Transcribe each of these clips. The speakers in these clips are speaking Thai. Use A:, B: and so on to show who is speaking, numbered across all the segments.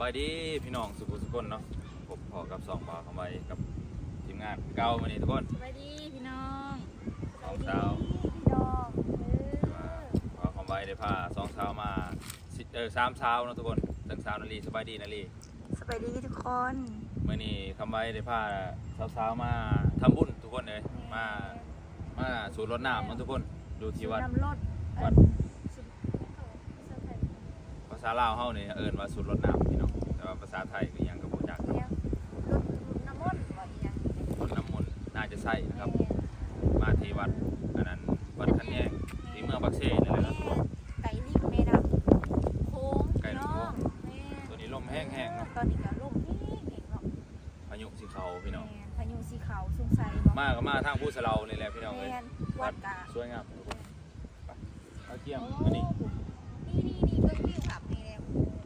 A: บายดีพี่น้องสุขุสุคนเนาะผมพอกับสองบ่าวเข้าไปกับทีมงานเก่ามานี่ทุกคน
B: สวัสดีพี่น้อง
A: สองสาว
B: พี่น้องเออ
A: พอเข้าไปได้พาสองสาวมาสิเออสามสาวเนาะทุกคนทั้งสาวนาลีสบายดีนาลี
B: สวัสดีทุกคน
A: เมื่อนี้คำไว้ได้พาสาวๆมาทำบุญทุกคนเลยมามาสู่รถน้ำเนาะทุกคนดูที่วัด
B: นำรถ
A: วัดภาษาลาวเฮาเนี่ยเอิ้นว่าสุดรถน้ำ ษาไทยก็ยังกับบ่จัก
B: เนี่ยรถน้ำมนต์บ่อีหยัง
A: รถน้ำมนต์น่าจะใช่นะครับ มาที่วัดอันนั้นวัดคันแยงที่เมืองปักเซ่นี่แหละนะทุกคน
B: ไก่ลิงแม่ดำโค้ง
A: ไก่
B: พี่
A: ลิง
B: น้อ
A: โค้ง
B: งแม่
A: ตัวนี้ลมแห้งๆเนาะ
B: ตอนนี้ก็ลมแห้งๆเนาะ
A: พายุสิเขาพี่น้อง
B: แม่พายุสีขาวสงสัยบ่
A: มาก็มาทางผู้สะเลานี่แหละพี่น้องเอ้ย
B: แม่นวัดกะ
A: สวยงามทุกคนไปเอาเกี่ยมอันนี้
B: นี่นี่นี่เบิ่งวิวครับนี่แหละ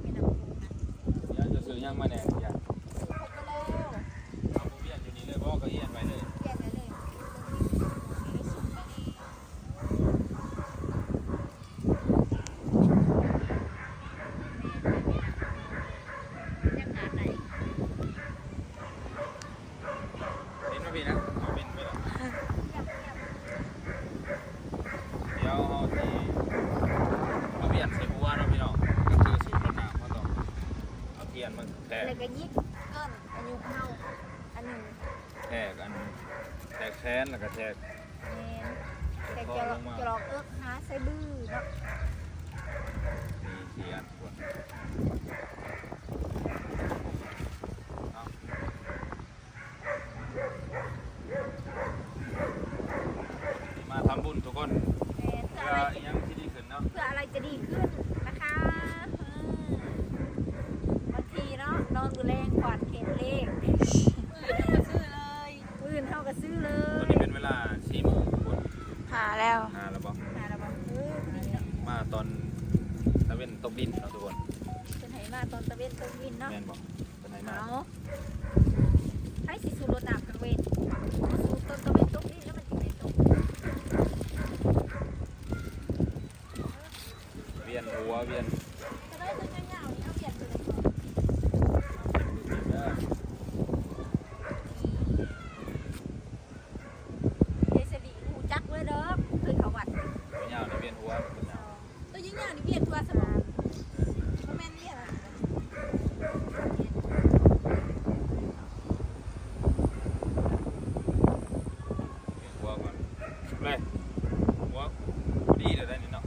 B: แม่น้ำโขงนะ
A: อยากจะซื้อยังมาแหน่อยาก
B: ซื้อครบไปแล้ว
A: เอาผู้เวียนอยู่นี่เลยบ่ก็เอียนไปเลย
B: แยกได้เลยไม่สุดไปนี่ ยังหาไหน
A: เห็นไหมพี่นะเอาเป็นไปแล้ว
B: เงียบเงียบ
A: เดี๋ยวเอาที่เอาเวียนใส่บัวเนาะพี่น้องก็คือสูตรรถน้ำเขาต้องเอาเทียนมาแทก
B: แล้วก็ยิกเกินอายุเฮาอันหนึ่ง
A: แทกอันแทกแค้ นแล้วก็แทก
B: แมนแต่จะหลอกจะหลอกเอิกหาใส่บื้อเนาะ
A: มีเทียนควรเอามาทำบุญทุกคน
B: แมนเพื่
A: เพื่
B: อ
A: อ
B: อะไร
A: อิหยังที่ดีขึ้นเนาะ
B: เพื่ออะไรจะดีขึ้นนะคะเออบางทีเนาะนอนมือแรงกวาดเข็มเลขมือก็ซื้อเลยมือเท่ากับซื้อเล
A: ตอน
B: ย
A: นี้เป็นเวลาสี่โมงทุกคน
B: หาแล้ว
A: หาแล้วบ่
B: หาแล้วบอกเออพอดีเนาะ
A: มาตอนตะเวนตกดินเนาะทุกคน
B: เป็นไหมาตอนตะเวนตะวินเนาะ
A: แม่นบอกเป็นไหนมา
B: เอาให้สิสูรถน้ำกลางเวทสูต้นตะเวนตกนี่แล้วมันจะเป็นตก
A: เวียนหัวเวียน
B: จะได้ตัวเงาๆนี่เอาเปลี่ยนตัวไหนก่อน
A: เด้อ
B: เดซดีหูจักเลยเด้อเคยเขาวัด
A: หัวยาวในเวียนหัวเป็นยาว
B: ตัวยิ่งๆนี่เวียนตัวสมองบ่แม่นเวียนอะ
A: เวียนหัวก่อนเลยหัวดีเลยได้นี่เนาะ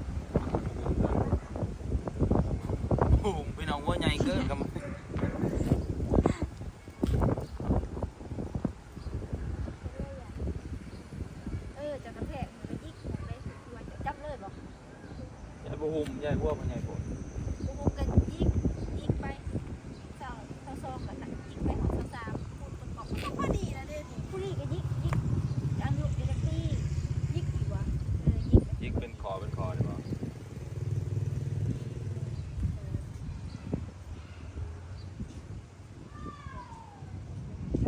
A: โอ้โหพี่น้องหัวใหญ่เกินกับ
B: เออจะกระแทกมันไปยิกมันไปตัวจะจับเลยบ่
A: ใหญ่ บุหุมใหญ่พวกมันใหญ่โผล่
B: กูคงกันยิกยิกไปเจ้าเจ้าซองกันน่ะยิกไปของเจ้าสามพูดประกอบกันพอดีนะเด้นี่ผู้นี้ก็ยิกยิกอายุเด็กที่ยิกอีกว่ะเออยิก
A: ยิกเป็นคอเป็นคอได้ป่ะ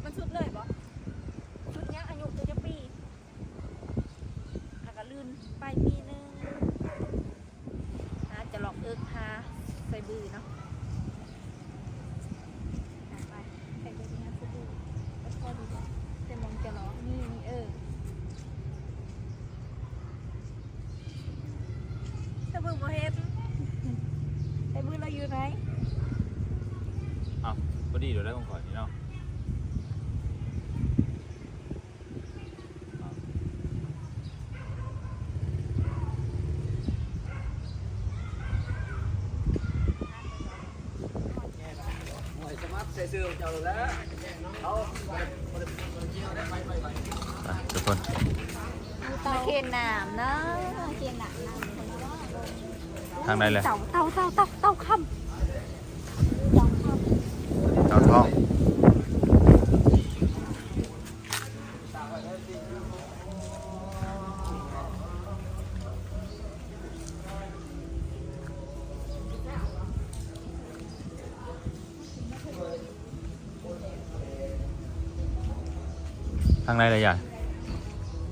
B: มันสุดเลยบ่สุดเนี้ยอายุตัวจะปีแล้วก็ลื่นไปปีหนึงอาจจะหลอกเอิกหาใส่บือเนาะอะไปใส่บือนี่นะใส่บือแล้วก็ดูก่อนจะมองจะหลอกนี่นี่เออใส่บือบ่เฮ็ดใส่บือเราอยู่ไหน
A: อ้าวพอดีเดี๋ยวได้ของขอนี่เนาะ อะทุกคน
B: เตาเคนน้ำเนาะเคนน้ำน้ำ
A: ทางใดเลย
B: เต่าเต่าเต่าเต่าเต่าคำเต่าคำ
A: เท้าท้อง ใดเลยใหญ่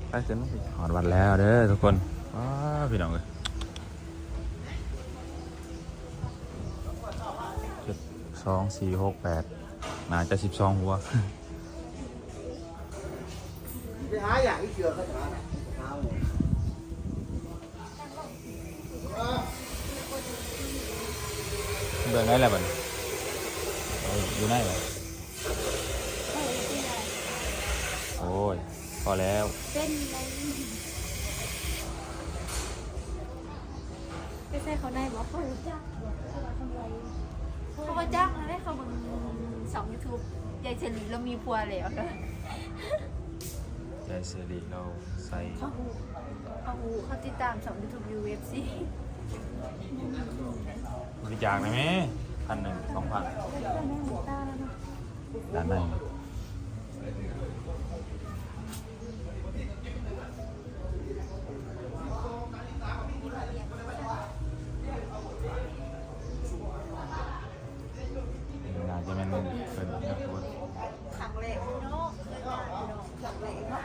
A: ไปเสร็จแล้วหอดวัดแล้วเด้อทุกคนว้าพี่น้องเลยสองสี่หกแปดน่าจะสิบสองหัว
C: ไปหาอย่างที่เชื่อเขาหาน่ะหาหมด
A: เบื่อไหนแหละบันอยู่ไหนวะโอ้ย พอแล้ว
B: เป็นอะไรไปใส่เขาได้บอกเขารู้จักเขาว่าทำไรเขาว่าจ้างแล้วได้เขาเบิ่งสองยูทูบยายเฉลีเรามีพัวแล้วเด้อยา
A: ยเสรีเราใส่
B: เขาหูเขาหูเขาติดตามสองยูทูบยูเอฟซี
A: บริจาคได้ไหมพันหนึ่งสองพันด้านในน่าจะเป็นเป็นนักบวช
B: ครั้งแรกเนาะเคยมาเนาะครั้งแรกเนาะ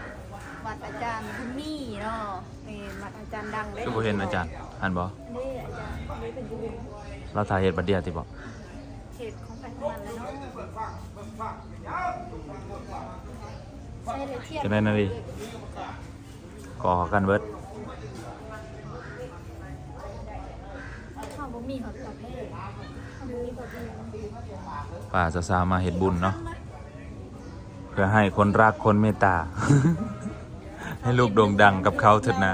B: วัดอาจารย์บุญมีเนาะเป็นวัดอาจารย์ดังเลย
A: คือบ่เห็นอา จารย์หันบ่
B: นี่อาจารย์นี่เป็นยูทูบ
A: เราถ่ายเหตุบัดเดียวติบ่
B: เขตของแฟนมันเลยเนาะใช่เลยเทียบ
A: จะได้นาฬิก่อกันเบิด
B: ข้าวบะหมี่หอมกาแฟข้าวบะหมี่บะหมี่
A: ป่าจะสามาเห็ดบุญเนาะเพื่อให้คนรักคนเมตตา ให้ลูกโด่งดังกับเขาเถิดนะ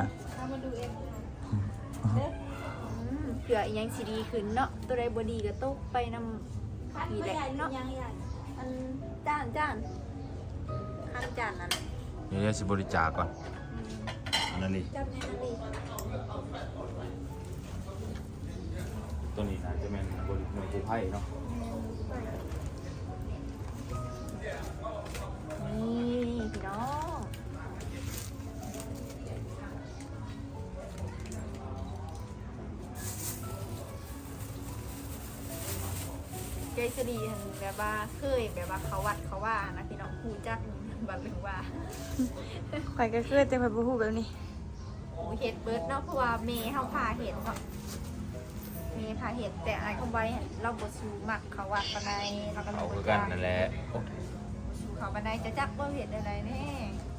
B: ผื่ออีหยังสิดีขึ้นเนาะตัวใดบ่ดีก็ตกไปนำนี่แหละเนาะอันจ้านจ้านข้างจานนั่นแหละ
A: เดี๋ยวสิบริจาคก่อนอันนั้นดิ
B: จับแน่นอนดิ
A: ตัวนี้นะจะเป็นบริหน่วยกู้ภัยเนาะ
B: นี่พี่น้อง เจสดีเห็นแบบว่าเคยแบบว่าเขาวัดเขาว่านะพี่น้องคูจักบันลึงว่า
D: ข่อยก็เคยแต่ข่อยบ่ฮู้แบบนี้
B: โอ้เห็ดเบิร์ดเนาะเพราะว่าเมย์เฮาพาเห็ดเนาะเมย์พาเห็ดแต่ไอ้คอมไว้เราบสูมักเขาวัดปานใดเราก็
A: เอา
B: บ่
A: คือกันนั่นแหละโอ้
B: สูเขาปานใดจะจักว่าเห็ดอะไรแน่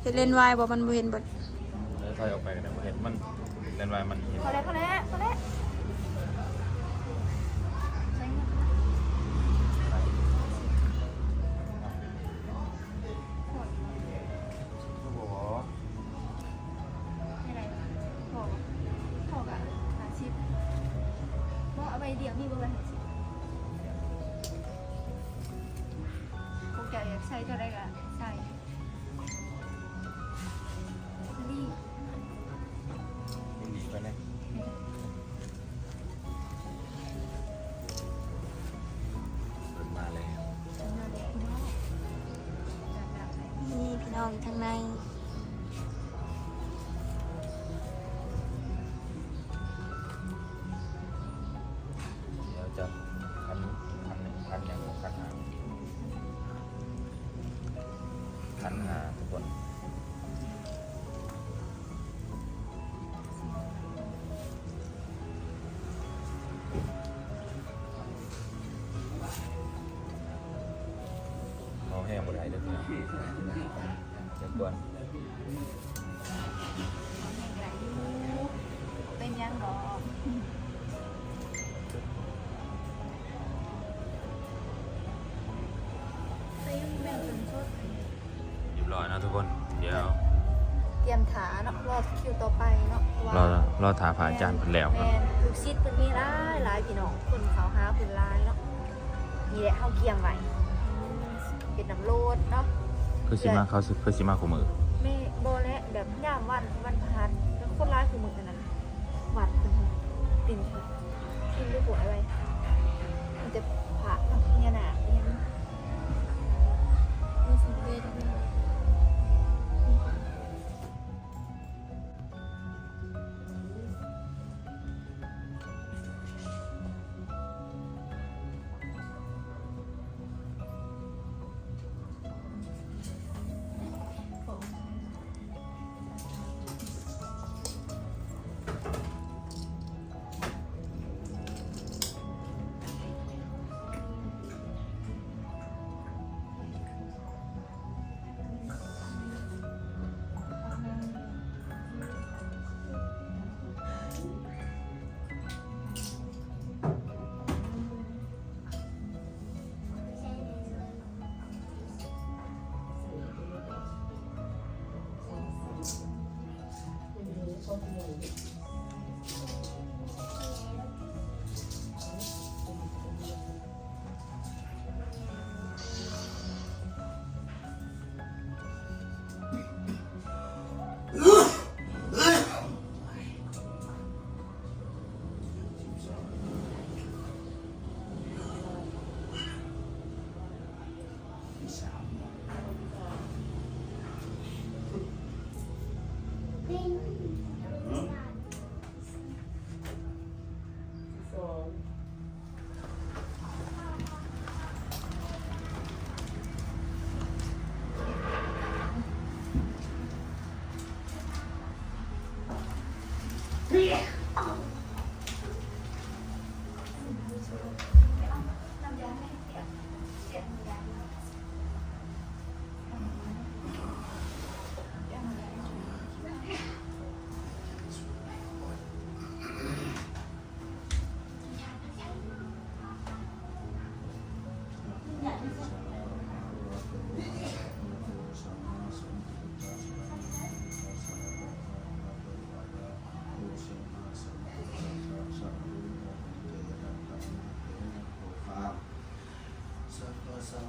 D: เฮ็ดเล่นวายบ่มันบ่เห็นเบิด
A: แล้วถอยออกไปกันนะบ่เห็นมันเล่นไว้มันเห็น
B: เขาแล้วเขาแล้วเขาแล้ว บน
A: ไหลเลยพี่น้องเดี๋ยวก่อน
B: เป็นยังหรอแต่ยังแบ่งเป็นชุด
A: เรียบร้อยนะทุกคน เดี๋ยว
B: เตรียมถาเนาะรอคิวต่อไปเนาะเพาะ
A: รอ
B: ว่า
A: รอถาผ่าอาจารย์เพิ่นแล้ว
B: แมนลูกชิดเพิ่นมีหลายหลายพี่น้องคนเขาหาเพิ่นหลายเนาะนี่แหละเฮาเกียมไว้ เป็นน้ำโลดเนาะ
A: คือสิมาเขาสิคือสิมาคู่มือ
B: แม่บ่และแบบยามวันวันพันแล้วคนร้ายคือมึงนะวัดเพิ่นติ่นเพิ่นติ่นด้วยหัวอะไรมันจะผ่าเนาะเนี่ยน่ะเนี่ยมันมีสังเกตด้วย
A: เสั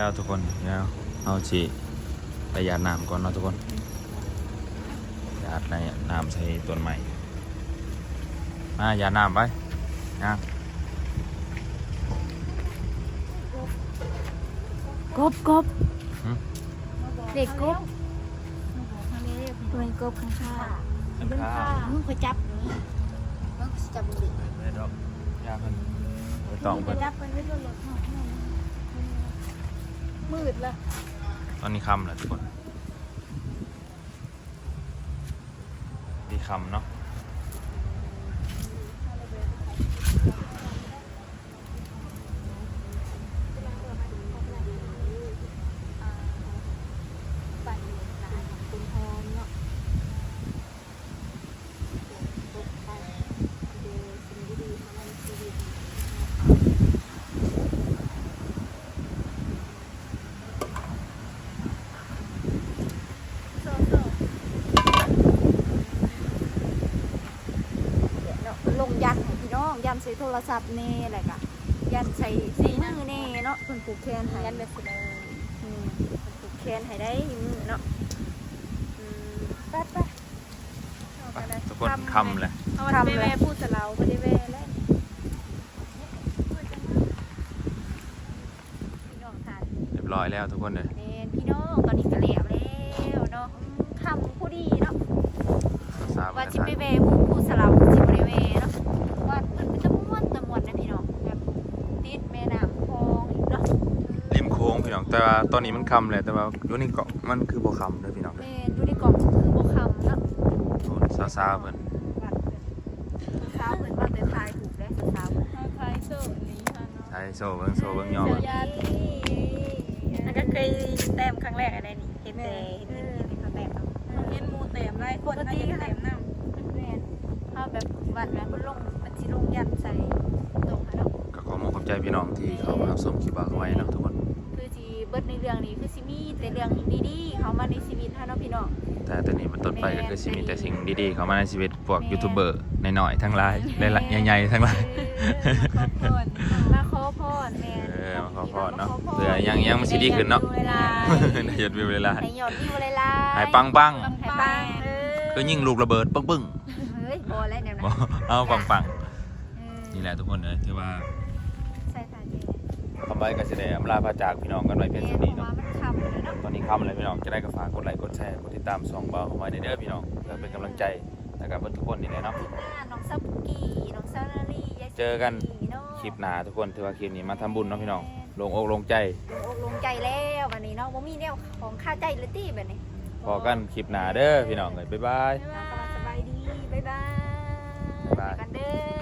A: แล้วทุกคนเดี๋ยวเอาสิไปหยาดน้ำก่อนเนาะทุกคนหยาดในน้ำใส่ต้นใหม่มาหยาดน้ำไปนะ
D: กบกบ
A: หึ
D: เด็กกบ
B: ทางนี้เรียก
D: เป็นกบข้างข้า
A: เป็นข้าว
B: มึงไปจับนี่มึงจับมึงดิ
A: ไม่ดอกยาเพิ่นไปต้อง
B: มึงไป
A: เพิ่น
B: จับไปไม่โดนรถเนาะ มืดแลย
A: ตอนนี้คำแหละทุกคน ดีคำเนาะ
B: ไปหาคุณพร้อมเนาะไปเดี๋ยวสิ่งดีๆของมันชีวิตโซ่โซ่เดี๋ยวเนาะลงยันให้พี่น้องยันใส่โทรศัพท์นี่แหละกะยันใส่สีมือนี่เนาะเพิ่นผูกแขนให้ยันแบบสิเลยอืมเพิ่นผูกแขนให้ได้มือเนาะอืมไปไปเอา
A: ไป
B: ไปเลย
A: ทุกคนคำเลย
B: เอาไปแว่พูดสลาวไม่ได้แว่แล้วพี่น้องทาน
A: เรียบร้อยแล้วทุกคนเลย
B: เมนพี่น้องตอนนี้ก็แล้วแล้วเนาะคำผู้ดีเนาะ
A: ทราบ
B: ว่า
A: นะ
B: จิ
A: ค
B: ไป
A: รับ
B: แว่ผู้
A: ต่ว่าตอนนี้มันคำเลยแต่ว่าอยู่ในเกาะมันคือบ่คำเลยพี่น้อง
B: เม
A: เลย
B: นอยู่ในกล่องคือโบคำเนาะ
A: โอ้ซาซาๆเพิ่น
B: วัดเพิ่นสาวเหมือนว่าแต่ทายถูกได้สาวๆ
E: คล้ายๆโซ่นี้ค่ะเนาะ
A: ใช่โซ่เบิ่งโซ่เบิ่งยอ
E: เสี
A: เบิ่
E: ย
A: ง
E: ยาดี
B: นั่นก็เคยแต้มครั้งแรกอะไรนี่เห็นแต่เห็นเห็นเห็นเขาแต้มเนาะ
E: เห็นหมูเต็มไล่คนน่าจะเต็มน้
B: แม่นเขาแบบวัดแล้วมันลงมันสิลงยันใส่ตรงค่ะเนาะ
A: ก็ขอมอบขอบใจพี่น้องที่เขามารับชมคลิปเอาไว้เนาะทุกคน
B: คือสิ เบิดในเรื่องนี้คือสิมีแต่เรื่องดีๆเขามาในชีวิตเฮาเนาะพี่น้อง
A: แต่ตอนนี้เป็นต้นไปก็คือสิมีแต่สิ่งดีๆ เข้ามาในชีวิตพวกยูทูบเบอร์น้อยๆทั้งหลายหลายๆใหญ่ๆทั้งหลายำ
E: ขอบคุณ
B: มาขอพรแม่
A: เออมาขอพรเนาะเผื่อยังยังมันสิดีขึ้นเนาะ
B: เวลา
A: ได้หยุดวิวเวลา
B: ให้ยอดวิวหลายๆ
A: ให้ปังปัง
B: ให้ปังเออ
A: ๆคือยิ่งลูกระเบิดปึ้งปึ้ง
B: เฮ้ยบ่แล้วแนว
A: ๆ
B: นั้
A: บ่
B: น
A: เอาปังปัง
B: เออ
A: ๆนี่แหละทุกคนเลยถือว่า
B: ใส่ถ่านเย็น
A: คำไว้ก็สิได้อำลาพระจากพี่น้องกันไว้เพียง
B: แม่
A: เท่านี้
B: เพราะ
A: เนาะ
B: ว่ามันคำเลยเนาะ
A: ตอนนี้ค่ำเลยพี่น้องจะได้ก็ฝากกดไลค์กดแชร์กดติดตามสองเบาเอาไว้ในเด้อพี่น้องเพื่อเป็นกำลังใจให้กับทุกคนนี่แหละเนาะ
B: น้องซับกี้น้องซานารียาย
A: เจอกัน
B: เาะ
A: คลิปหน้าทุกคนถือว่าคลิปนี้มาทำบุญเนาะพี่น้องลงอกลงใจ
B: ลงอกลงใจแล้ววันนี้เนาะบ่มีแนวของค่าใจเลยตี้แบบนี้
A: พอกันคลิปหน้าเด้อพี่น้องเลยบ๊ายบาย
B: น้องก็สบายดีบ๊ายบาย
A: บ๊ายบาย
B: เจอกันเด้อ